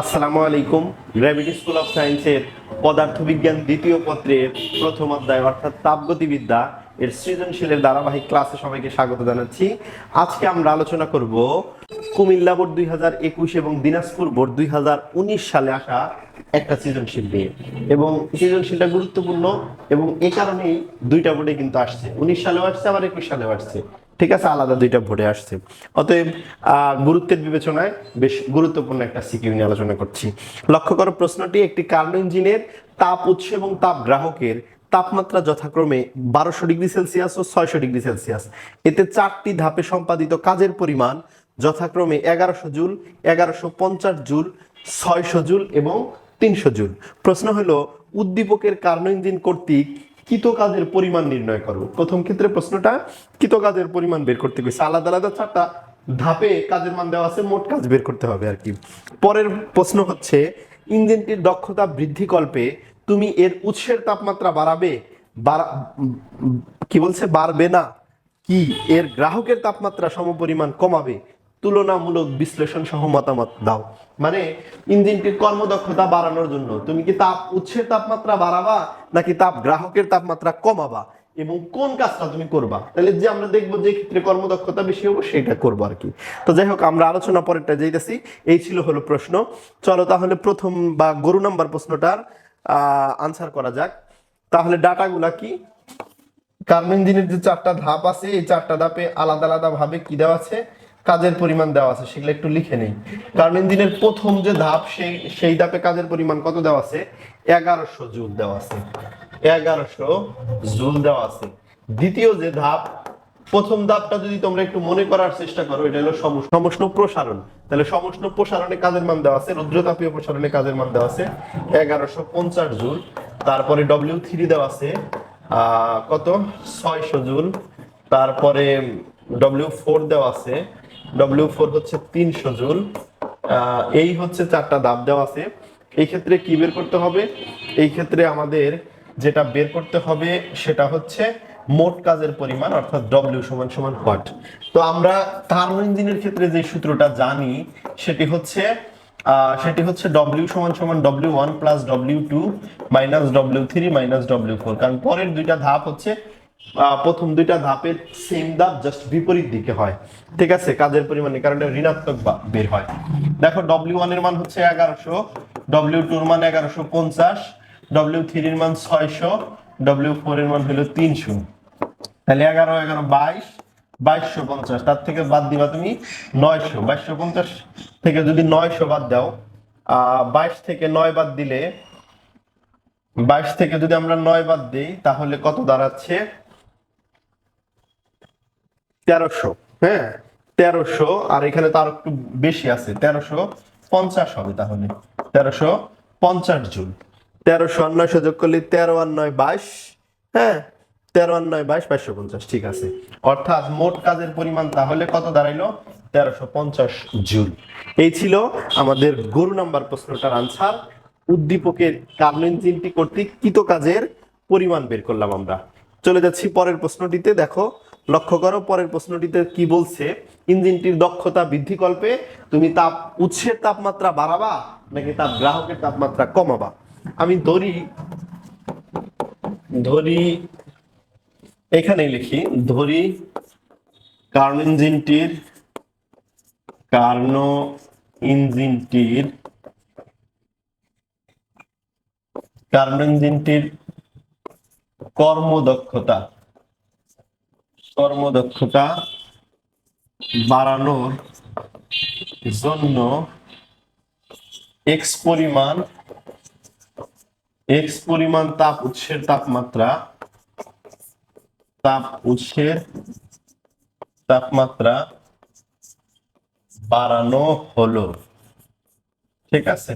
আসসালামু আলাইকুম। Gravity school of সায়েন্সের পদার্থবিজ্ঞান দ্বিতীয় পত্রের প্রথম অধ্যায়, অর্থাৎ তাপগতিবিদ্যা এর সৃজনশীলের ধারাবাহিক ক্লাসে সবাইকে স্বাগত জানাচ্ছি। আজকে আমরা আলোচনা করব কুমিল্লা বোর্ড দুই হাজার একুশ এবং দিনাজপুর বোর্ড দুই হাজার উনিশ সালে আসা একটা সৃজনশীল নিয়ে। এবং সৃজনশীলটা গুরুত্বপূর্ণ এবং এ কারণেই দুইটা বোর্ডে কিন্তু আসছে। উনিশ সালেও আসছে, আবার একুশ সালেও আসছে। ঠিক আছে, আলাদা দুইটা ভোটে আসছে। অতএব গুরুত্বের বিবেচনায় বেশ গুরুত্বপূর্ণ একটা সিকিউ নিয়ে আলোচনা করছি। লক্ষ্য করো প্রশ্নটি, একটি কার্নো ইঞ্জিনের তাপ উৎস এবং তাপ গ্রাহকের তাপমাত্রা যথাক্রমে বারোশো ডিগ্রি সেলসিয়াস ও ছয়শো ডিগ্রি সেলসিয়াস। এতে চারটি ধাপে সম্পাদিত কাজের পরিমাণ যথাক্রমে এগারোশো জুল, এগারোশো পঞ্চাশ জুল, ছয়শো জুল এবং তিনশো জুল। প্রশ্ন হলো, উদ্দীপকের কার্নো ইঞ্জিন কর্তৃক কৃত কাজের পরিমাণ নির্ণয় করো প্রথম ক্ষেত্রে প্রশ্নটা কৃত কাজের পরিমাণ বের করতে গেছে। আলাদা আলাদা চারটা ধাপে কাজের মান দেওয়া আছে, মোট কাজ বের করতে হবে আর কি। পরের প্রশ্ন হচ্ছে, ইঞ্জিনটির দক্ষতা বৃদ্ধি কল্পে তুমি এর উৎসের তাপমাত্রা বাড়াবে, বাড়া- কি বলছে? বাড়বে না। কি? এর গ্রাহকের তাপমাত্রা সমপরিমাণ কমাবে। তুলনামূলক বিশ্লেষণ সহ মতামত দাও। মানে ইঞ্জিনটির কর্মদক্ষতা বাড়ানোর জন্য। তুমি কি তাপ উৎসের তাপমাত্রা বাড়াবা, নাকি তাপ গ্রাহকের তাপমাত্রা কমাবা? এবং কোন কাজটা তুমি করবা? তাহলে যে আমরা দেখব যে ক্ষেত্রে কর্মদক্ষতা বেশি হবে, সেটা করব আর কি। তো যাই হোক, আমরা আলোচনা পরেরটা যেতেছি এই ছিল হলো প্রশ্ন। চলো তাহলে প্রথম বা গরু নাম্বার প্রশ্নটার আনসার করা যাক। তাহলে ডাটাগুলা কি? কার্বন ইঞ্জিনের যে চারটা ধাপ আছে, এই চারটা ধাপে আলাদা আলাদা ভাবে কি দেওয়া আছে? কাজের পরিমাণ দেওয়া আছে, সেগুলো একটু লিখে নেই। কার্বন ইঞ্জিনের প্রথম যে ধাপ, সেই সেই ধাপে কাজের পরিমাণ কত দেওয়া আছে? এগারোশো জুল দেওয়া আছে। এগারোশো জুল দেওয়া আছে। দ্বিতীয় যে ধাপ, প্রথম ধাপটা যদি তোমরা একটু মনে করার চেষ্টা করো, এটা হলো সমষ্ণ প্রসারণ। তাহলে সমষ্ণ প্রসারণে কাজের মান দেওয়া আছে, রুদ্রতাপীয় প্রসারণে কাজের মান দেওয়া আছে, এগারোশো পঞ্চাশ জুল। তারপরে ডব্লিউ থ্রি দেওয়া আছে কত? ছয়শো জুল। তারপরে ডব্লিউ ফোর দেওয়া আছে ডব্লিউ ফোর হচ্ছে তিনশো জুল। এই হচ্ছে চারটা ধাপ দেওয়া আছে। এই ক্ষেত্রে কি বের করতে হবে? এই ক্ষেত্রে আমাদের যেটা বের করতে হবে সেটা হচ্ছে মোট কাজের পরিমাণ, অর্থাৎ ডব্লিউ সমান সমান হোয়াট তো আমরা থার্মো ইঞ্জিনের ক্ষেত্রে যে সূত্রটা জানি, সেটি হচ্ছে সেটি হচ্ছে ডব্লিউ সমান সমান W one plus W two minus W three minus W four কারণ পরের দুইটা ধাপ হচ্ছে প্রথম দুইটা ধাপের সেম ধাপ জাস্ট বিপরীত দিকে হয়। ঠিক আছে? কাজের পরিমাণে, কারণ ঋণাত্মক বের হয়। দেখো ডব্লিউ ওয়ানের মান হচ্ছে এগারোশো ডব্লিউ টুর মান এগারোশো পঞ্চাশ ডব্লিউ থ্রির মান ছয়শো ডব্লিউ ফোর এর মান হলো তিনশো। তাহলে এগারো এগারো, বাইশ, বাইশশো পঞ্চাশ। তার থেকে বাদ দিবা তুমি নয়শো। বাইশশো পঞ্চাশ থেকে যদি নয়শো বাদ দাও বাইশ থেকে নয় বাদ দিলে, বাইশ থেকে যদি আমরা নয় বাদ দিই, তাহলে কত দাঁড়াচ্ছে? তেরোশো হ্যাঁ? তেরোশো, আর এখানে তার একটু বেশি আছে, তেরোশো পঞ্চাশ হবে তাহলে। তেরোশো পঞ্চাশ জুল। তেরোশো আর নয়শো যোগ করলে তেরো আর নয় বাইশ হ্যাঁ? তেরো আর নয় বাইশ বাইশশো পঞ্চাশ, ঠিক আছে। অর্থাৎ মোট কাজের পরিমাণ তাহলে কত দাঁড়াইলো? তেরোশো পঞ্চাশ জুল। এই ছিল আমাদের গরু নাম্বার প্রশ্নটার আনসার। উদ্দীপকের কার্বন কর্তৃক কৃত কাজের পরিমাণ বের করলাম আমরা। চলে যাচ্ছি পরের প্রশ্নটিতে। দেখো লক্ষ্য করো, পরের প্রশ্নটিতে কি বলছে? ইঞ্জিনটির দক্ষতা বৃদ্ধি কল্পে তুমি তাপ, উৎসের তাপমাত্রা বাড়াবা নাকি তাপ গ্রাহকের তাপমাত্রা কমাবা? আমি ধরি ধরি এখানে লিখি, ধরি কার্ন ইঞ্জিনটির, কার্নো ইঞ্জিনটির, কার্ন ইঞ্জিনটির কর্মদক্ষতা। কর্মদক্ষতা বাড়ানোর জন্য এক্স পরিমাণ এক্স পরিমাণ তাপ উৎসের তাপমাত্রা, তাপ উৎসের তাপমাত্রা বাড়ানো হলো। ঠিক আছে?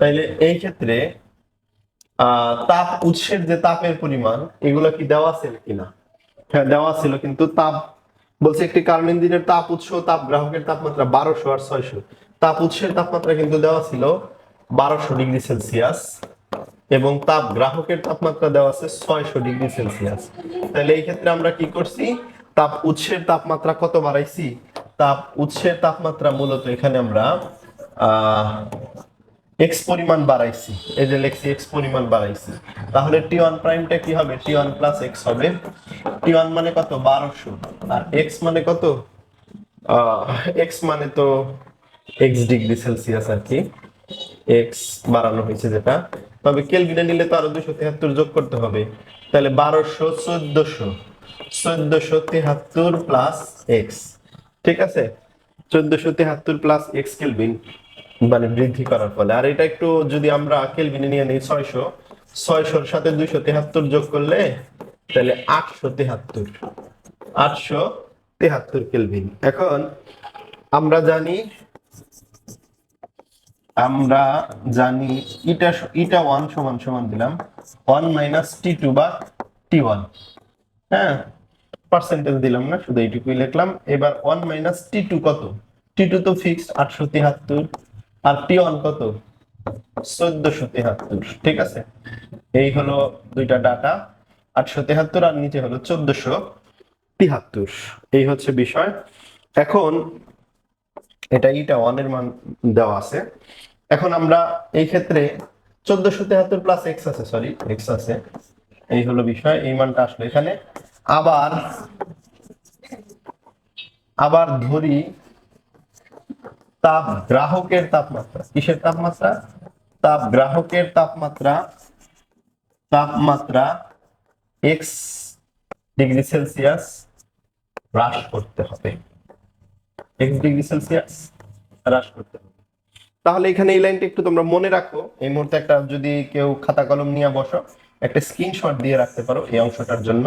তাইলে এই ক্ষেত্রে তাপ উৎসের যে তাপের পরিমাণ, এগুলো কি দেওয়া আছে কিনা দেওয়া ছিল, কিন্তু তাপ, বলছে একটি কার্বন ইঞ্জিনের তাপ উৎস, তাপ গ্রাহকের তাপমাত্রা বারোশো আর ছয়শো। তাপ উৎসের তাপমাত্রা কিন্তু দেওয়া ছিল বারোশো ডিগ্রি সেলসিয়াস এবং তাপ গ্রাহকের তাপমাত্রা দেওয়া আছে ছয়শো ডিগ্রি সেলসিয়াস। তাহলে এই ক্ষেত্রে আমরা কি করছি? তাপ উৎসের তাপমাত্রা কত বাড়াইছি? তাপ উৎসের তাপমাত্রা মূলত এখানে আমরা এক্স পরিমাণ বাড়াইছি। এই যে লেখছি এক্স পরিমাণ বাড়াইছি। তাহলে টি ওয়ান প্রাইমটা কি হবে? টি ওয়ান প্লাস এক্স হবে। টি ওয়ান মানে কত? বারোশো। আর এক্স মানে কত? এক্স মানে তো এক্স ডিগ্রি সেলসিয়াস আর কি। এক্স বাড়ানো হয়েছে যেটা। তবে কেলভিনে নিলে তো আরও দুশো তেহাত্তর যোগ করতে হবে। তাহলে বারোশো চোদ্দশো। চোদ্দশো তেহাত্তর প্লাস এক্স ঠিক আছে? চোদ্দশো তেহাত্তর প্লাস এক্স কেলভিন মানে বৃদ্ধি করার ফলে। আর এটা একটু যদি আমরা কেলভিনে নিয়ে নিই, ছয়শো। ছয়শোর সাথে দুইশো তেহাত্তর যোগ করলে তাহলে আটশো তেহাত্তর। আটশো তেহাত্তর কেলভিন এখন আমরা জানি আমরা জানি ইটা ইটা ওয়ান সমান সমান দিলাম। ওয়ান মাইনাস টি টু বা টি ওয়ান। হ্যাঁ পার্সেন্টেজ দিলাম না, শুধু এইটুকুই লিখলাম। এবার ওয়ান মাইনাস টি টু কত? টি টু তো ফিক্সড, আটশো তিহাত্তর। আর টি ওয়ান কত? চোদ্দশো তিহাত্তর, ঠিক আছে? এই হলো দুইটা ডাটা আটশো তিহাত্তর আর নিচে হলো চোদ্দশো তিহাত্তর। এই হচ্ছে বিষয়। এখন এটা ইটা ওয়ানের মান দেওয়া আছে। এখন আমরা এই ক্ষেত্রে চোদ্দশো তেহাত্তর প্লাস এক্স আছে সরি এক্স আছে। এই হলো বিষয়, এই মানটা আসলো এখানে। আবার আবার ধরি তাপ গ্রাহকের তাপমাত্রা। কিসের তাপমাত্রা? তাপ গ্রাহকের তাপমাত্রা তাপমাত্রা এক্স ডিগ্রি সেলসিয়াস হ্রাস করতে হবে। এক্স ডিগ্রি সেলসিয়াস হ্রাস করতে হবে। তাহলে এখানে এই লাইনটা একটু তোমরা মনে রাখো। এই মুহূর্তে একটা যদি কেউ খাতা কলম নিয়ে বসো, একটা স্ক্রিনশট দিয়ে রাখতে পারো এই অংশটার জন্য।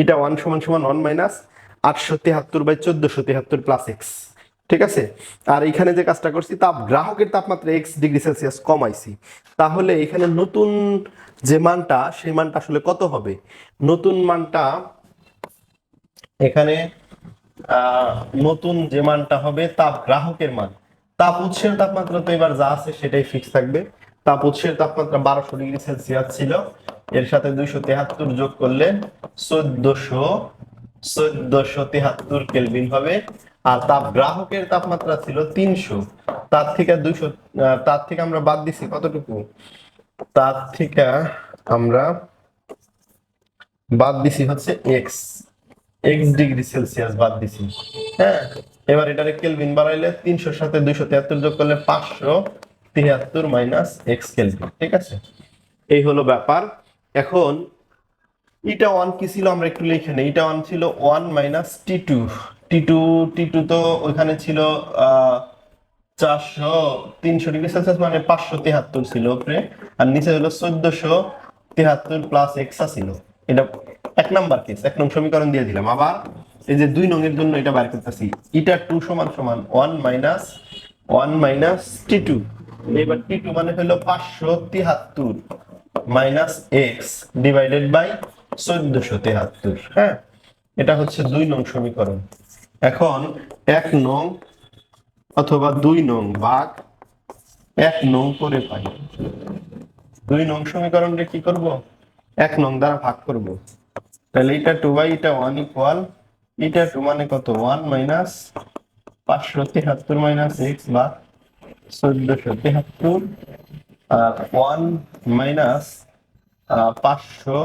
এটা ওয়ান সমান সমান ওয়ান মাইনাস আটশো তেহাত্তর বাই চোদ্দশো তেহাত্তর প্লাস এক্স ঠিক আছে? আর এখানে যে কাজটা করছি, তাপ, গ্রাহকের তাপমাত্রা এক্স ডিগ্রি সেলসিয়াস কমাইছি। তাহলে এখানে নতুন যে মানটা, সেই মানটা আসলে কত হবে? নতুন মানটা এখানে নতুন যে মানটা হবে তাপ, গ্রাহকের মান। তাপ উৎসের তাপমাত্রা তো এবার যা আছে সেটাই ফিক্স থাকবে। তাপ উৎসের তাপমাত্রা বারোশো ডিগ্রি সেলসিয়াস ছিল। এর সাথে দুইশো তেহাত্তর যোগ করলে চোদ্দশো চোদ্দশো তেহাত্তর কেলভিন হবে। আর তাপ গ্রাহকের তাপমাত্রা ছিল তিনশো। তার থেকে দুইশো তার থেকে আমরা বাদ দিছি কতটুকু? তার থেকে আমরা বাদ দিছি হচ্ছে এক্স এক্স ডিগ্রি সেলসিয়াস বাদ দিছি। হ্যাঁ এবার এটারে কেলভিন বাড়াইলে তিনশোর সাথে দুইশো তিয়াত্তর যোগ করলে পাঁচশো তিয়াত্তর মাইনাস এক্স কেলভিন ঠিক আছে? এই হলো ব্যাপার। এখন ইটা ওয়ান কি ছিল? আমরা একটু লিখে নেই। ইটা ওয়ান ছিল one minus T two T two T two তো ওইখানে ছিল চারশো, তিনশো ডিগ্রি সেলসিয়াস মানে পাঁচশো তেহাত্তর ছিল উপরে। আর নিচে হলো চোদ্দশো তেহাত্তর প্লাস এক্সা ছিল। এটা এক নাম্বার কেস এক নং সমীকরণ দিয়ে দিলাম। আবার এই যে দুই নংয়ের জন্য এটা বার করতেছি। ইটা টু সমান সমান one minus one minus T two এবার টি টু মানে হলো পাঁচশো তিহাত্তর মাইনাস এক্স ডিভাইডেড বাই চোদ্দশো তেহাত্তর হ্যাঁ? এটা হচ্ছে দুই নং সমীকরণ। এখন এক নং অথবা দুই নং ভাগ এক নং করে পাই। দুই নং সমীকরণটা কি করব? এক নং দ্বারা ভাগ করব। তাহলে এটা টু বাই এটা ওয়ান ইকুয়াল এটা টু মানে কত? ওয়ান মাইনাস পাঁচশো তেহাত্তর মাইনাস এক্স বা চোদ্দশো তেহাত্তর, আর ওয়ান মাইনাস পাঁচশো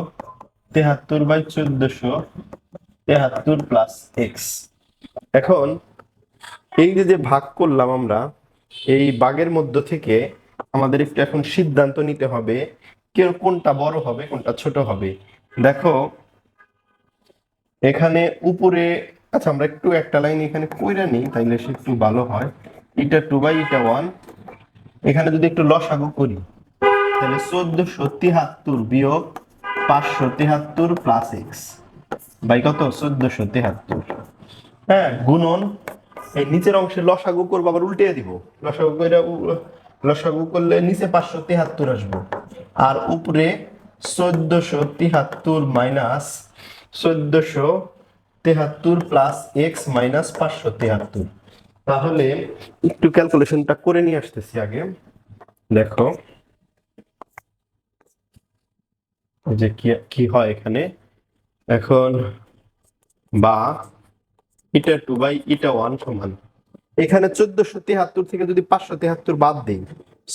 তেহাত্তর বাই চোদ্দশো তেহাত্তর প্লাস এক্স এখন এই যে যে ভাগ করলাম আমরা, এই বাগের মধ্য থেকে আমাদের একটু এখন সিদ্ধান্ত নিতে হবে কোনটা বড় হবে, কোনটা ছোট হবে। দেখো, এখানে উপরে আচ্ছা আমরা একটু একটা লাইন এখানে কইরা নিই, তাইলে সে একটু ভালো হয়। এটা টু বাই এটা ওয়ান এখানে যদি একটু লসাগু করি, তাহলে চোদ্দশো তিহাত্তর বিয়োগ পাঁচশো তিহাত্তর প্লাস এক্স বাই কত? চোদ্দশো তিহাত্তর। হ্যাঁ গুণন। এই নিচের অংশে লসাগু করব, আবার উল্টে দিব। লসাগু করে লসাগু করলে নিচে পাঁচশো তিহাত্তর আসব। আর উপরে চোদ্দশো তিহাত্তর মাইনাস চোদ্দশো তেহাত্তর প্লাস এক্স মাইনাস পাঁচশো তেহাত্তর। তাহলে একটু ক্যালকুলেশনটা করে নিয়ে আসতেছি আগে। দেখো। যে কি কি হয় এখানে? এখন বা eta two by eta one সমান। এখানে চোদ্দশো তিয়াত্তর থেকে যদি পাঁচশো তিয়াত্তর বাদ দিই,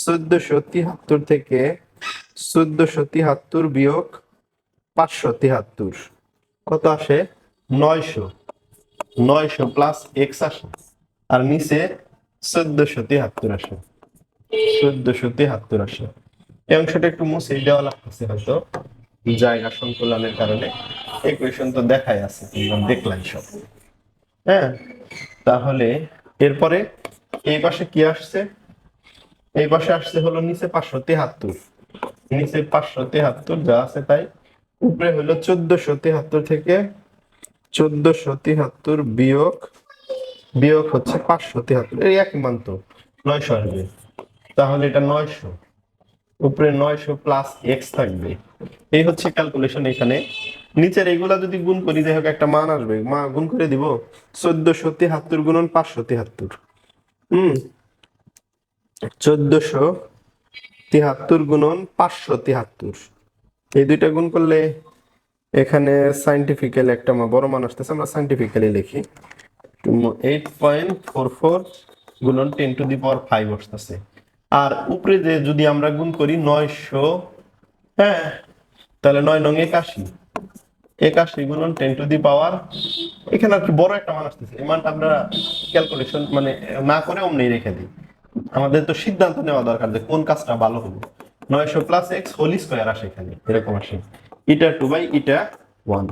চোদ্দশো তিয়াত্তর থেকে চোদ্দশো তিয়াত্তর বিয়োগ পাঁচশো তিয়াত্তর কত আসে? নয়শো। নয়শো প্লাস এক্স আসে। আর নিচে চোদ্দশো তিয়াত্তর আসে। চোদ্দশো তিয়াত্তর আসে। এই অংশটা একটু মুছে দেওয়া লাগতেছে হয়তো। জায়গা সংকুলনের কারণে। ইকুয়েশন তো দেখাই আছে দেখলাই সব। হ্যাঁ। তাহলে এরপরে এই পাশে কি আসছে? এই পাশে আসছে হলো নিচে পাঁচশো তেহাত্তর। নিচে পাঁচশো তেহাত্তর যা আছে তাই। উপরে হলো চোদ্দশো তেহাত্তর থেকে চোদ্দশো তেহাত্তর বিয়োগ বিয়োগ হচ্ছে পাঁচশো তেহাত্তর। এই এক মান তো, নয়শো আসবে। তাহলে এটা নয়শো। উপরে নয়শো প্লাস এক্স থাকবে। এই হচ্ছে ক্যালকুলেশন এখানে। নিচের এগুলা যদি গুণ করি, যাই হোক, একটা মান আসবে। মা, গুণ করে দিব। চোদ্দশো তেহাত্তর গুণন পাঁচশো তেহাত্তর। হম? চোদ্দশো তিহাত্তর গুণন পাঁচশো তিহাত্তর। এই দুইটা গুণ করলে এখানে সাইন্টিফিক্যালি একটা বড় মান আসতেছে, আমরা সাইন্টিফিক্যালি লিখি। এইট পয়েন্ট ফোর ফোর গুণন ten to the power five আসতেছে। আর উপরে যে যদি আমরা গুণ করি নয়শো হ্যাঁ? তাহলে নয় নং একাশি। একাশি গুণন টেন টু দি পাওয়ার এখানে আর কি বড় একটা মান আসতেছে। আমরা ক্যালকুলেশন মানে না করে অমনি রেখে দিই। আমাদের তো সিদ্ধান্ত নেওয়া দরকার যে কোন কাজটা ভালো হবে। নয়শো প্লাস এক্স হোল স্কোয়ার আসে এখানে, এরকম আসে। Eta two by eta one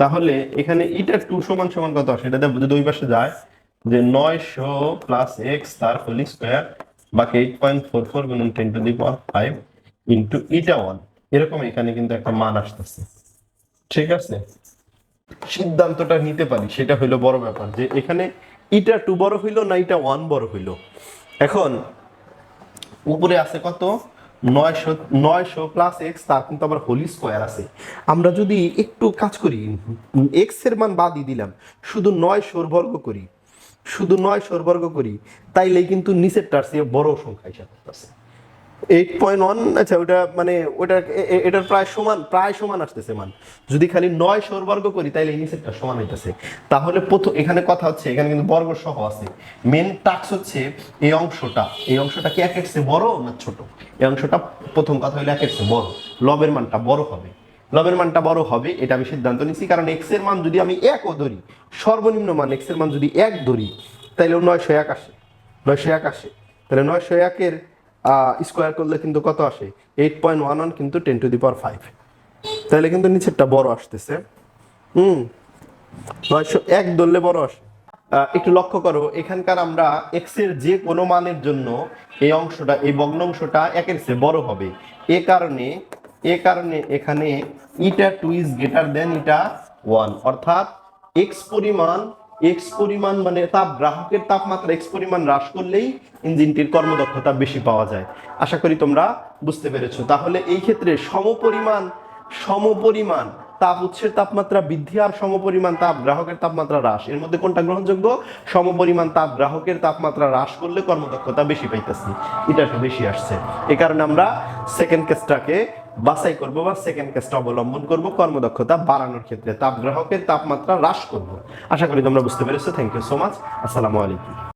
তাহলে এখানে ইটা টু সমান সমান কত আসে? এটা যদি দুই পাশে যায়, যে নয়শো প্লাস এক্স তার হোল স্কোয়ার বাকি এইট পয়েন্ট ফোর ফোর গুণন ten to the power five into eta one এরকম এখানে কিন্তু একটা মান আসতেছে। ঠিক আছে? সিদ্ধান্তটা নিতে পারি, সেটা হইল বড় ব্যাপার যে এখানে ইটা টু বড় হইল না ইটা ওয়ান বড় হইল। এখন উপরে আছে কত? নয়শো নয়শো প্লাস এক্স তার কিন্তু আবার হোলি স্কোয়ার আছে। আমরা যদি একটু কাজ করি এক্সের মান বাদই দিলাম, শুধু নয়শোর বর্গ করি, শুধু নয়শোর বর্গ করি, তাইলেই কিন্তু নিচেরটার চেয়ে বড় সংখ্যা হিসাব করতেছে। এইট পয়েন্ট ওয়ান আচ্ছা ওটা মানে ওটা এটার প্রায় সমান প্রায় সমান আসতেছে মান। যদি খালি নয় বর্গ করি তাহলে এই সমান হইতেছে। তাহলে প্রথম এখানে কথা হচ্ছে, এখানে কিন্তু বর্গ সহ আছে। মেন টাক্স হচ্ছে এই অংশটা। এই অংশটা কি একের বড় না ছোট? এই অংশটা প্রথম কথা হলো একের বড়। লবের মানটা বড় হবে। লবের মানটা বড় হবে, এটা আমি সিদ্ধান্ত নিচ্ছি কারণ এক্সের মান যদি আমি একও ধরি, সর্বনিম্ন মান এক্সের মান যদি এক ধরি তাহলে নয়শো এক আসে। নয়শো এক আসে। তাহলে নয়শো একের স্কোয়ার করলে কিন্তু কত আসে? এইট পয়েন্ট ওয়ান ওয়ান কিন্তু ten to the power five তাহলে কিন্তু নিচেরটা বড় আসতেছে। হুম, নয়শো এক ধরলে বড় আসে। একটু লক্ষ্য করো, এখানকার আমরা এক্সের যে কোনো মানের জন্য এই অংশটা, এই ভগ্নাংশটা একের চেয়ে বড় হবে। এ কারণে এ কারণে এখানে eta two is greater than eta one অর্থাৎ এক্স পরিমাণ এক্স পরিমাণ মানে তাপ, গ্রাহকের তাপমাত্রা এক্স পরিমাণ হ্রাস করলেই ইঞ্জিনটির কর্মদক্ষতা বেশি পাওয়া যায়। আশা করি তোমরা বুঝতে পেরেছ। তাহলে এই ক্ষেত্রে সমপরিমাণ সমপরিমাণ তাপ উৎসের তাপমাত্রা বৃদ্ধি আর সমপরিমাণ তাপ গ্রাহকের তাপমাত্রা হ্রাস। এর মধ্যে কোনটা গ্রহণযোগ্য? সমপরিমাণ তাপ গ্রাহকের তাপমাত্রা হ্রাস করলে কর্মদক্ষতা বেশি পাইতেছি। এটা বেশি আসছে। এ কারণে আমরা সেকেন্ড কেসটাকে বাছাই করব বা সেকেন্ড কেসটা অবলম্বন করব, কর্মদক্ষতা বাড়ানোর ক্ষেত্রে তাপ গ্রাহকের তাপমাত্রা হ্রাস করব। আশা করি তোমরা বুঝতে পেরেছ। থ্যাংক ইউ সো মাচ আসসালামু আলাইকুম।